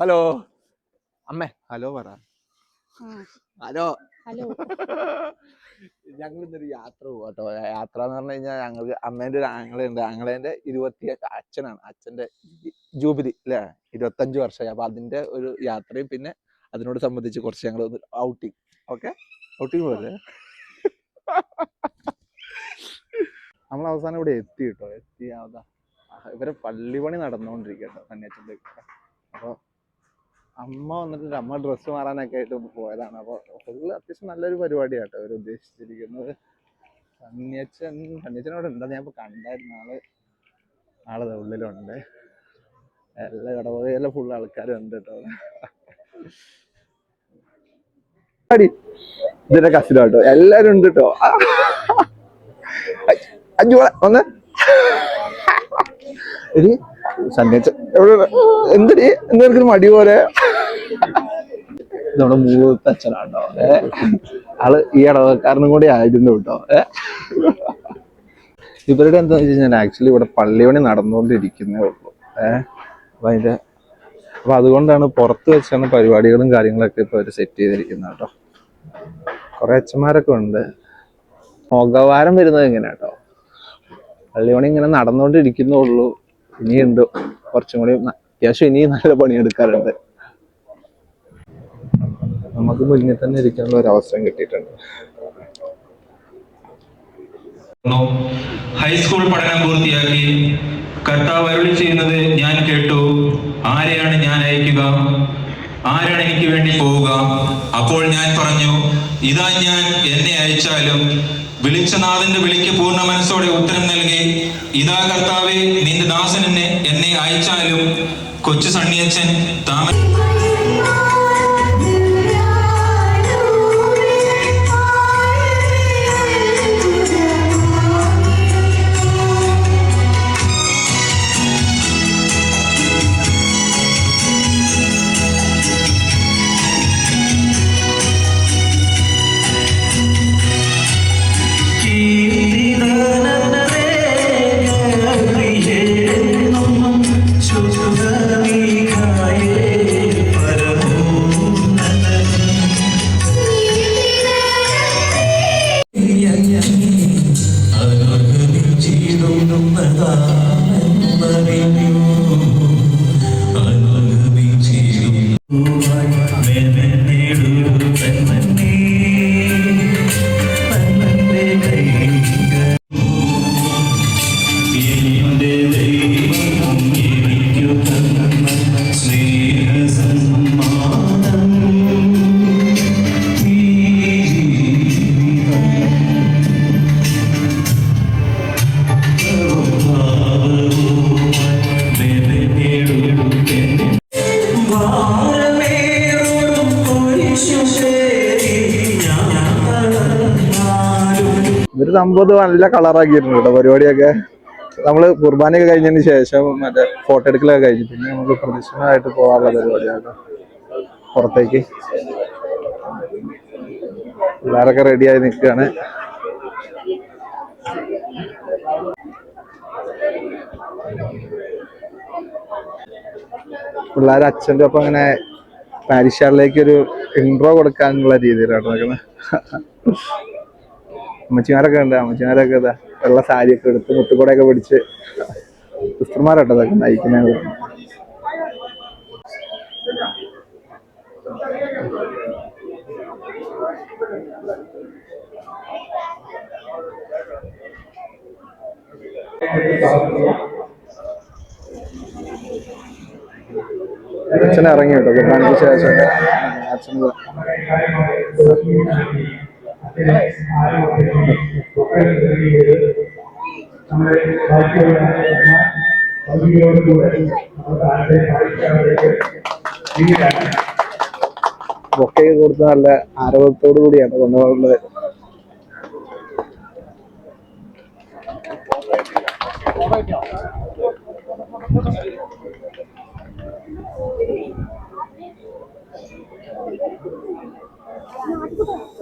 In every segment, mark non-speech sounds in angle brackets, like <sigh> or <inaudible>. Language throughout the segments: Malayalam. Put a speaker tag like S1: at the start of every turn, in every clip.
S1: ഹലോ. അമ്മേ. ഹലോ പറ. ഹലോ.
S2: ഹലോ. <laughs>
S1: ഞങ്ങൾ ഇന്നൊരു യാത്ര പോവാട്ടോ യാത്ര എന്ന് പറഞ്ഞു കഴിഞ്ഞാൽ ഞങ്ങൾക്ക് അമ്മേന്റെ ഒരു ആങ്ങളുണ്ട് ആങ്ങളേന്റെ ഇരുപത്തി അച്ഛനാണ്. അച്ഛന്റെ ജൂബിലി അല്ലേ ഇരുപത്തഞ്ച് വർഷമായി. അപ്പൊ അതിന്റെ ഒരു യാത്രയും പിന്നെ അതിനോട് സംബന്ധിച്ച് കുറച്ച് ഞങ്ങൾ ഒന്ന് ഔട്ടിങ്. ഓക്കെ? ഔട്ടിങ് പോലെ <laughs> നമ്മൾ അവസാനം ഇവിടെ എത്തി കേട്ടോ എത്തി അതാ. ഇവരെ പള്ളിപണി നടന്നുകൊണ്ടിരിക്കട്ടോ കന്യാച്ചന്റെ അപ്പോൾ അമ്മ വന്നിട്ടുണ്ട്. അമ്മ ഡ്രസ്സ് മാറാനൊക്കെ ആയിട്ട് പോയതാണ്. അപ്പോൾ ഫുള്ള് അത്യാവശ്യം നല്ലൊരു പരിപാടിയാട്ടോ അവർ ഉദ്ദേശിച്ചിരിക്കുന്നത്. കന്യച്ചൻ അവിടെ ഉണ്ടെന്ന് ഞാൻ ഇപ്പോൾ കണ്ടായിരുന്നു ആൾ ആളത് ഉള്ളിലുണ്ട്. എല്ലാ ഇടവകയിലെ ഫുൾ ആൾക്കാരും ഉണ്ട് കേട്ടോ. അടി. ഇതിന്റെ കസിനോ കേട്ടോ എല്ലാരും ഉണ്ട് കേട്ടോ അഞ്ചു ഒന്ന് എടി എവിടെ? എന്തടി? എന്തെങ്കിലും മടി പോലെ. നമ്മുടെ മൂത്ത അച്ഛനാട്ടോ ഏ? ആൾ ഈ ഇടവക്കാരനും കൂടി ആയിരുന്നു കേട്ടോ. ഏ? ഇവരുടെ എന്താന്ന് വെച്ച് കഴിഞ്ഞാൽ ആക്ച്വലി ഇവിടെ പള്ളിപണി നടന്നുകൊണ്ടിരിക്കുന്നേ ഉള്ളൂ. ഏ? അപ്പൊ അതിന്റെ അപ്പൊ അതുകൊണ്ടാണ് പുറത്ത് വെച്ചാണ് പരിപാടികളും കാര്യങ്ങളൊക്കെ ഇപ്പൊ അവർ സെറ്റ് ചെയ്തിരിക്കുന്നത് കേട്ടോ. കൊറേ അച്ഛന്മാരൊക്കെ ഉണ്ട്. മുഖവാരം വരുന്നത് ഇങ്ങനെ കേട്ടോ പള്ളിപണി ഇങ്ങനെ നടന്നുകൊണ്ടിരിക്കുന്നേ ഉള്ളൂ. ഇനിയുണ്ട്. കുറച്ചും കൂടി അത്യാവശ്യം ഇനിയും നല്ല പണിയെടുക്കാറുണ്ട്. നമുക്ക് മുന്നിൽ തന്നെ ഇരിക്കാനുള്ള ഒരു അവസരം കിട്ടിയിട്ടുണ്ട്.
S3: ഹൈസ്കൂൾ പഠനം പൂർത്തിയാക്കി. കർത്താവ് അരുളി ചെയ്യുന്നത് ഞാൻ കേട്ടു. ആരെയാണ് ഞാൻ അയക്കുക? ആരാണ് എനിക്ക് വേണ്ടി പോവുക? അപ്പോൾ ഞാൻ പറഞ്ഞു ഇതാ ഞാൻ എന്നെ അയച്ചാലും വിളിച്ച നാഥന്റെ വിളിക്ക് പൂർണ മനസ്സോടെ ഉത്തരം നൽകി. ഇതാ കർത്താവെ നിന്റെ ദാസൻ എന്നെ എന്നെ അയച്ചാലും കൊച്ചു സണ്ണിയച്ചൻ താമ
S1: ഇവർ സംഭവം നല്ല കളറാക്കിയിട്ടുണ്ട് കേട്ടോ പരിപാടിയൊക്കെ നമ്മൾ കുർബാനയൊക്കെ കഴിഞ്ഞതിന് ശേഷം മറ്റേ ഫോട്ടോ എടുക്കലൊക്കെ കഴിഞ്ഞു. പിന്നെ നമുക്ക് പ്രദക്ഷിണമായിട്ട് പോകാനുള്ള പരിപാടിയാണ് പുറത്തേക്ക്. പിള്ളേരൊക്കെ റെഡിയായി നിൽക്കുകയാണ്. പിള്ളേർ അച്ഛന്റെ ഒപ്പം അങ്ങനെ പാരിഷാറിലേക്ക് ഒരു ഇൻട്രോ കൊടുക്കാനുള്ള രീതിയിലാണ് നടക്കുന്നത്. അമ്മച്ചിമാരൊക്കെ ഉണ്ട്. അമ്മച്ചിമാരൊക്കെ ഇതാ വെള്ള സാരിയൊക്കെ എടുത്ത് മുത്തുകൂടെയൊക്കെ പിടിച്ച് സിസ്റ്റർമാരട്ടോ അതൊക്കെ നയിക്കുന്നത്. അച്ഛനെ ഇറങ്ങി കേട്ടോ. കുർബാനയ്ക്ക് ശേഷം അച്ഛൻ നമ്മുടെ ബാക്കിയുള്ള ബൊക്കെ കൊടുത്ത് നല്ല ആരോഗ്യത്തോടു കൂടിയാണ് കൊണ്ടുപോകുന്നത്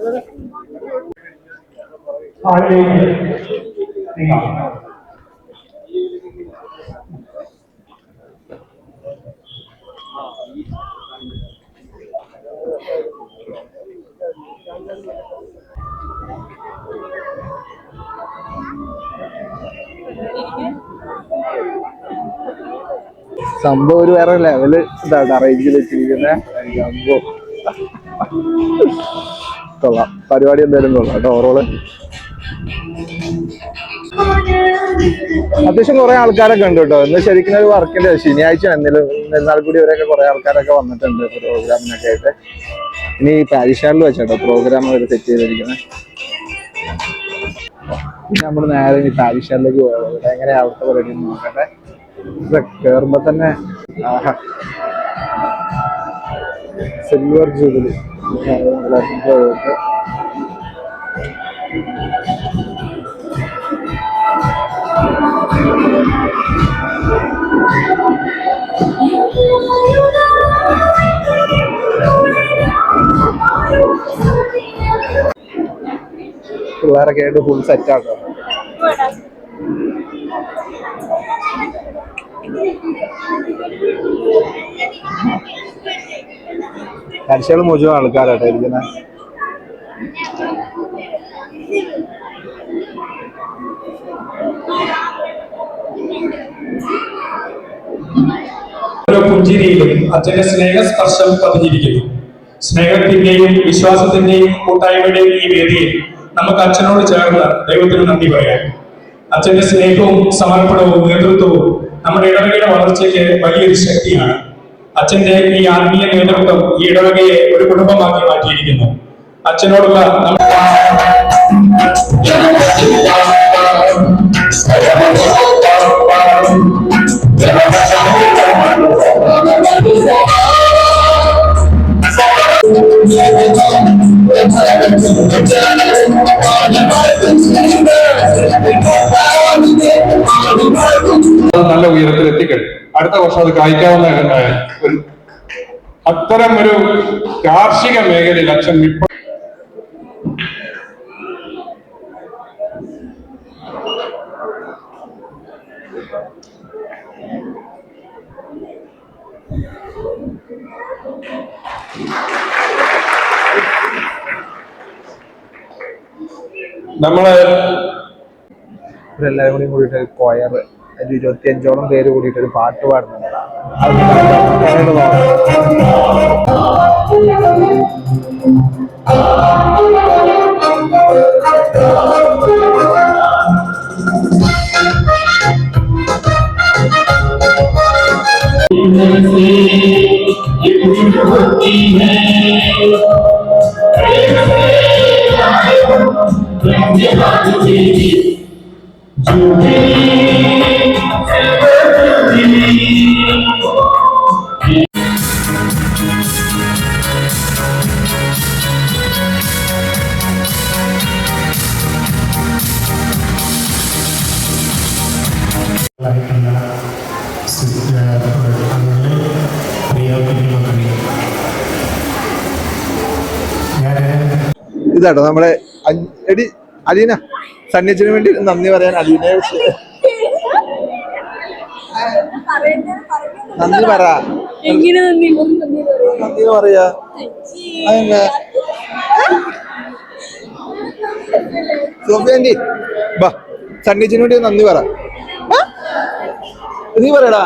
S1: Thank you. സംഭവം ഒരു വേറെ ലെവൽ ഇതാണ് അറേഞ്ച് വെച്ചിരിക്കുന്നത് സംഭവം. കൊള്ളാം. പരിപാടി എന്തായാലും കൊള്ളാം കേട്ടോ ഓറോൾ. അത്യാവശ്യം കുറെ ആൾക്കാരൊക്കെ ഉണ്ട് കേട്ടോ. ഇന്ന് ശരിക്കും ഒരു വർക്കിന്റെ ശനിയാഴ്ച എന്നാലും എന്നാൽ കൂടി ഇവരൊക്കെ കുറെ ആൾക്കാരൊക്കെ വന്നിട്ടുണ്ട് പ്രോഗ്രാമിനൊക്കെ ആയിട്ട്. ഇനി പാരിഷാനിൽ വെച്ചാട്ടോ പ്രോഗ്രാം അവർ സെറ്റ് ചെയ്തിരിക്കുന്നത് നമ്മൾ നേരെ ഇനി പാരിഷാനിലേക്ക് പോയത് എങ്ങനെയാ അവിടുത്തെ പരിപാടി നോക്കട്ടെ. ഇത് കേറുമ്പോ തന്നെ സിൽവർ ജൂബിലി പിള്ളേരൊക്കെ ആയിട്ട് ഫുൾ സെറ്റാട്ടോ പരിശകൾ മുഴുവൻ ആൾക്കാരാട്ടോ ഇരിക്കുന്നത്
S2: ഓരോ പുഞ്ചിരിയിലും അച്ഛന്റെ സ്നേഹസ്പർശം പതിഞ്ഞിരിക്കുന്നു. സ്നേഹത്തിന്റെയും വിശ്വാസത്തിന്റെയും കൂട്ടായ്മയുടെയും ഈ വേദിയിൽ നമുക്ക് അച്ഛനോട് ചേർന്ന് ദൈവത്തിന് നന്ദി പറയാം. അച്ഛന്റെ സ്നേഹവും സമർപ്പണവും നേതൃത്വവും നമ്മുടെ ഇടവകയുടെ വളർച്ചയ്ക്ക് വലിയൊരു ശക്തിയാണ്. അച്ഛന്റെ ഈ ആത്മീയ നേതൃത്വം ഈ ഇടവകയെ ഒരു കുടുംബമാക്കി മാറ്റിയിരിക്കുന്നു. അച്ഛനോടുള്ള
S4: നല്ല ഉയരത്തിൽ എത്തിക്കഴിഞ്ഞു അടുത്ത വർഷം അത് കായ്ക്കാവുന്ന ഒരു അത്തരം ഒരു കാർഷിക മേഖലയിൽ അച്ഛൻ ഇപ്പൊ നമ്മൾ
S1: ഇവരെല്ലാരും കൂടി കൂടിയിട്ട് കൊയർ ഒരു ഇരുപത്തി അഞ്ചോളം പേര് കൂടിയിട്ട് ഒരു പാട്ട് പാടുന്നുണ്ട് അത് നോക്കാം. ഇതാട്ടോ നമ്മുടെ അൻ- എടി അലീന സന്നിച്ചിന് വേണ്ടി നന്ദി പറയാൻ അലീനയെ നന്ദി പറ.
S5: എങ്ങനെ നന്ദി? നന്ദി പറയൂ.
S1: അതെന്താ? സോഫിയാന്റി ബാ സണ്ണിച്ചിന് വേണ്ടി നന്ദി പറ? നീ പറയടാ.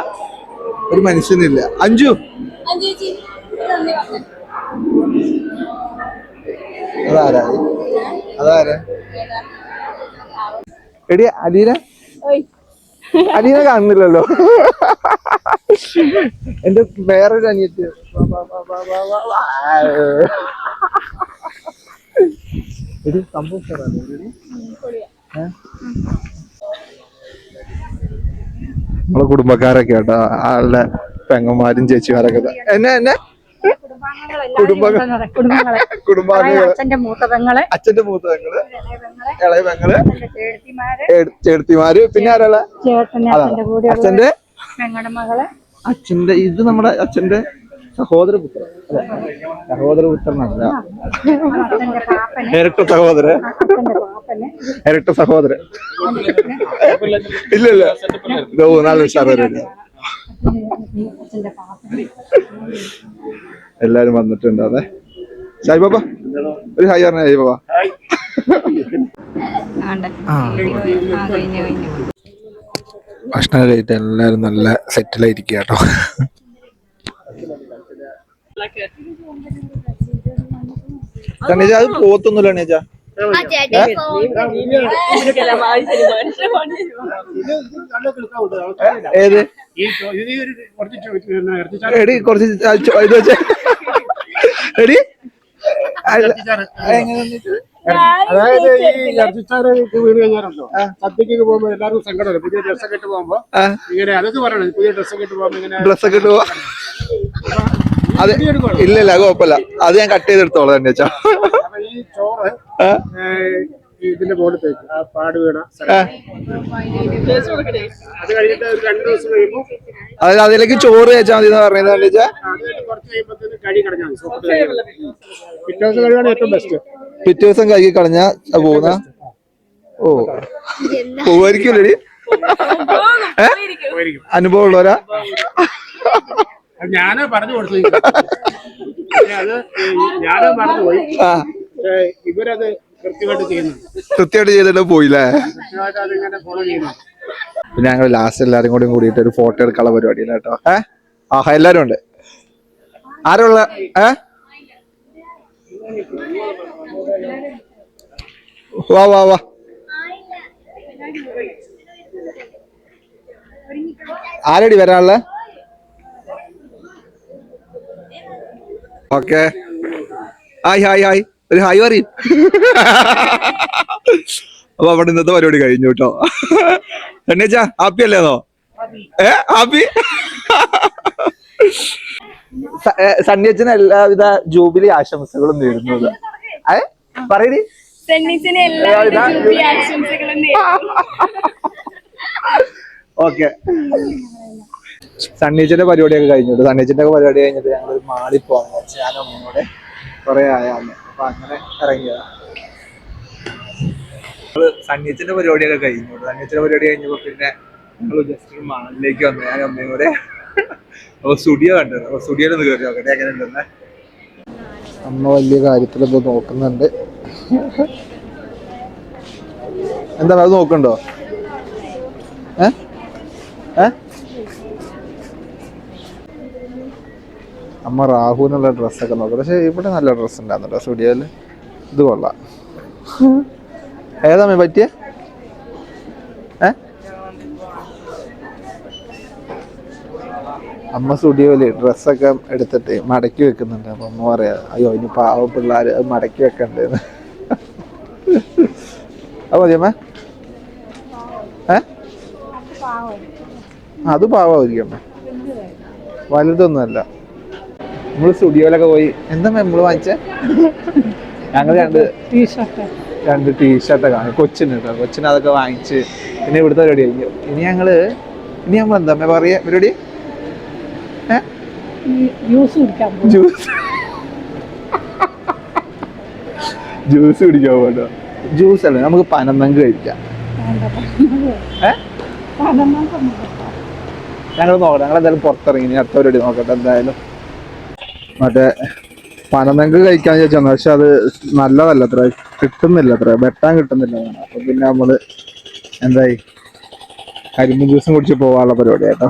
S1: ഒരു മനുഷ്യനില്ല. അഞ്ചു
S5: അഞ്ജു ചേച്ചി നന്ദി പറഞ്ഞു.
S1: അതാരാ? അതാരാ? എടി അലീന
S5: ഓയ്.
S1: അലീന കാണുന്നില്ലല്ലോ. എന്റെ വേറൊരു അനിയത്തി. വാ, വാ, വാ, വാ, വാ, വാ, വാ. എടി സംഭവം? നമ്മളെ കുടുംബക്കാരൊക്കെ കേട്ടോ ആളുടെ പെങ്ങന്മാരും ചേച്ചിമാരൊക്കെ. എന്നെ എന്നെ?
S6: കുടുംബങ്ങളെ. <laughs>
S1: കുടുംബാംഗങ്ങൾ.
S6: അച്ഛന്റെ മൂത്ത പെങ്ങളെ
S1: അച്ഛന്റെ മൂത്ത
S6: ഇളയവങ്ങൾ. ചേട്ടത്തിമാര്.
S1: പിന്നെ ആരാളെ?
S6: അച്ഛന്റെ മകളെ.
S1: അച്ഛന്റെ ഇത് നമ്മുടെ അച്ഛന്റെ സഹോദരപുത്രൻ. അല്ലെ സഹോദരപുത്രനല്ല. ഇരട്ട
S6: സഹോദര
S1: ഇരട്ട സഹോദരൻ. ഇല്ല നല്ല ഉഷാറ്
S6: അച്ഛന്റെ
S1: എല്ലാരും വന്നിട്ടുണ്ട്. അതെ. സായി ബാബ. ഒരു ഹായ് പറഞ്ഞ ഷായ് ബാബ.
S6: ആണ്ടെ. ആ. കഴിഞ്ഞു കഴിഞ്ഞു.
S1: ഭക്ഷണം കഴിഞ്ഞിട്ട് എല്ലാരും നല്ല സെറ്റിലായിരിക്കുക കേട്ടോ കണ്ണീജ അത് പോത്തൊന്നുമില്ല കണ്ണീജ
S5: ചേട്ടൻ
S1: ഏത്? എടി കുറച്ച് ആ ചോ- ഇത് വെച്ചേ. എടി അല്ല, എങ്ങനെ
S7: അതായത് ഈ ഇറച്ചിച്ചാറ് വീട് കഴിഞ്ഞാലുണ്ടോ സദ്യക്ക് പോകുമ്പോ എല്ലാവർക്കും സങ്കടമല്ല? പുതിയ ഡ്രസ്സൊക്കെ ഇട്ട് പോകുമ്പോ? ഇങ്ങനെ അതൊക്കെ പറയണത് പുതിയ ഡ്രസ്സൊക്കെ ഇട്ട് പോകുമ്പോ ഇങ്ങനെ
S1: ഡ്രസ്സൊക്കെ ഇട്ട് പോവാ. അതെ. ഇല്ല ഇല്ല അത് കുഴപ്പമില്ല. അത് ഞാൻ കട്ട് ചെയ്തെടുത്തോളാം തന്നെ വെച്ചാ
S7: ഈ ചോറ് ഇതിന്റെ മുകളിലേക്ക് ആ പാട് വീണ. അത് കഴിഞ്ഞിട്ട് ഒരു രണ്ടു ദിവസം കഴിയുമ്പോ
S1: അതായത് അതിലേക്ക് ചോറ് വെച്ചാൽ മതി എന്ന് പറഞ്ഞത് വെച്ചാ
S7: അത് കുറച്ച് കഴിയുമ്പോഴത്തേന് കഴുകി കിടഞ്ഞാൽ മതി സോപ്പിട്ട് പിറ്റേ ദിവസം കഴുകാണ് ഏറ്റവും ബെസ്റ്റ്
S1: പിറ്റേ ദിവസം കഴുകി കളഞ്ഞ പോകുന്ന? ഓ. പോവായിരിക്കും ഏ? അനുഭവം ഉള്ളവരാ
S7: ഞാൻ പറഞ്ഞു കൊടുത്തു. ഞാൻ അത് പോയി. മറന്നുപോയി
S1: ആ.
S7: പക്ഷേ ഇവരത് കൃത്യമായിട്ട് ചെയ്യുന്നു
S1: കൃത്യമായിട്ട് ചെയ്തിട്ട് പോയില്ലേ?
S7: കൃത്യമായിട്ട് അതിങ്ങനെ ഫോളോ ചെയ്യുന്നു
S1: പിന്നെ ഞങ്ങൾ ലാസ്റ്റ് എല്ലാരും കൂടി കൂടിയിട്ട് ഒരു ഫോട്ടോ എടുക്കാനുള്ള പരിപാടിയില്ല കേട്ടോ. ഏ? ആഹാ എല്ലാരും ഉണ്ട്. ആരുള്ള? ഏ? വാ വാ വാ. ആരടി വരാനുള്ള? ഓക്കെ. Hi hi hi. ഒരു ഹായ് പറയും. അപ്പൊ അവിടെ ഇന്നത്തെ പരിപാടി കഴിഞ്ഞു കേട്ടോ എണ്ണേച്ചാ ഹാപ്പി അല്ലേന്നോ ഏ ഹാപ്പി? സണ്ണിയച്ചന് എല്ലാവിധ ജൂബിലി ആശംസകളും നേരുന്നു ഏ പറയടി. ഓക്കെ. സണ്ണീച്ചന്റെ പരിപാടിയൊക്കെ കഴിഞ്ഞിട്ട് സണ്ണീച്ചന്റെ പരിപാടി കഴിഞ്ഞിട്ട് ഞങ്ങൾ മാറി മാളിൽ ഞാനും കൂടെ അമ്മൂടെ കുറെ ആയാന്ന് അപ്പൊ അങ്ങനെ ഇറങ്ങിയതാ. സണ്ണീച്ചന്റെ പരിപാടിയൊക്കെ കഴിഞ്ഞു. സണ്ണീച്ചന്റെ പരിപാടി കഴിഞ്ഞപ്പോ പിന്നെ ഞങ്ങൾ ജസ്റ്റ് മണലിലേക്ക് വന്നു. ഞാൻ അമ്മയും കൂടെ സ്റ്റുഡിയോ കണ്ടത്. അപ്പൊ സ്റ്റുഡിയോയിൽ ഒന്ന് കയറി നോക്കട്ടെ. എങ്ങനെ ഉണ്ടെന്ന് അമ്മ വലിയ കാര്യത്തിലെന്തോ നോക്കുന്നുണ്ട്. എന്താണ് അത് നോക്കണ്ടോ? ഏ? ഏ? അമ്മ റാഹുവിനുള്ള ഡ്രസ്സൊക്കെ നോക്കാം. പക്ഷേ ഇവിടെ നല്ല ഡ്രസ്സ് ഉണ്ടായിരുന്നു സ്റ്റുഡിയോയിൽ ഇത് കൊള്ളാം. ഏതാ പറ്റിയ? ഏ? അമ്മ സ്റ്റുഡിയോയിൽ ഡ്രസ്സൊക്കെ എടുത്തിട്ട് മടക്കി വെക്കുന്നുണ്ട്. അപ്പൊ അമ്മ പറയാ അയ്യോ ഇനി പാവ പിള്ളേര് അത് മടക്കി വെക്കണ്ടേന്ന് അത് മതി അമ്മ? ഏ? അത് പാവായിരിക്കും അമ്മ. വലുതൊന്നുമല്ല. നമ്മൾ സ്റ്റുഡിയോയിലൊക്കെ പോയി. എന്താ നമ്മൾ വാങ്ങിച്ച? ഞങ്ങൾ രണ്ട്
S6: ടീഷർട്ട്
S1: രണ്ട് ടീഷർട്ടൊക്കെ വാങ്ങി. കൊച്ചിന് കേട്ടോ കൊച്ചിന് അതൊക്കെ വാങ്ങിച്ച് പിന്നെ ഇവിടുത്തെ പരിപാടി കഴിഞ്ഞു. ഇനി ഞങ്ങൾ ഇനി നമ്മൾ എന്താ പറയ? പരിപാടി?
S6: ജ്യൂസ് കുടിക്കാൻ
S1: ജ്യൂസ് ജ്യൂസ് കുടിക്കാൻ പോകട്ടോ ജ്യൂസ് അല്ല നമുക്ക് പനന്നങ്ക് കഴിക്കാം. ഞങ്ങൾ നോക്കട്ടെ ഞങ്ങൾ എന്തായാലും പുറത്തിറങ്ങി. അടുത്ത പരിപാടി നോക്കട്ടെ എന്തായാലും. മറ്റേ പനനങ്ക് കഴിക്കാൻ ചോദിച്ചു പക്ഷെ അത് നല്ലതല്ല അത്ര. കിട്ടുന്നില്ല അത്ര. വെട്ടാൻ കിട്ടുന്നില്ല. അപ്പൊ പിന്നെ നമ്മൾ എന്തായി? കരിമ്പ് ജ്യൂസും കുടിച്ച് പോകാനുള്ള പരിപാടി കേട്ടോ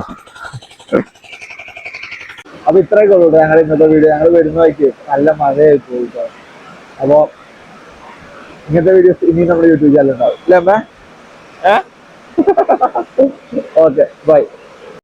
S1: അപ്പൊ ഇത്രയൊക്കെ ഉള്ളൂ ഞങ്ങൾ ഇന്നത്തെ വീഡിയോ. ഞങ്ങൾ വരുന്ന വഴിക്ക് നല്ല മഴയായി പോയിട്ടോ അപ്പോ ഇങ്ങനത്തെ വീഡിയോസ് ഇനി നമ്മുടെ യൂട്യൂബ് ചാനൽ ഉണ്ടാവും. അല്ലേ അമ്മ? <laughs> Okay bye.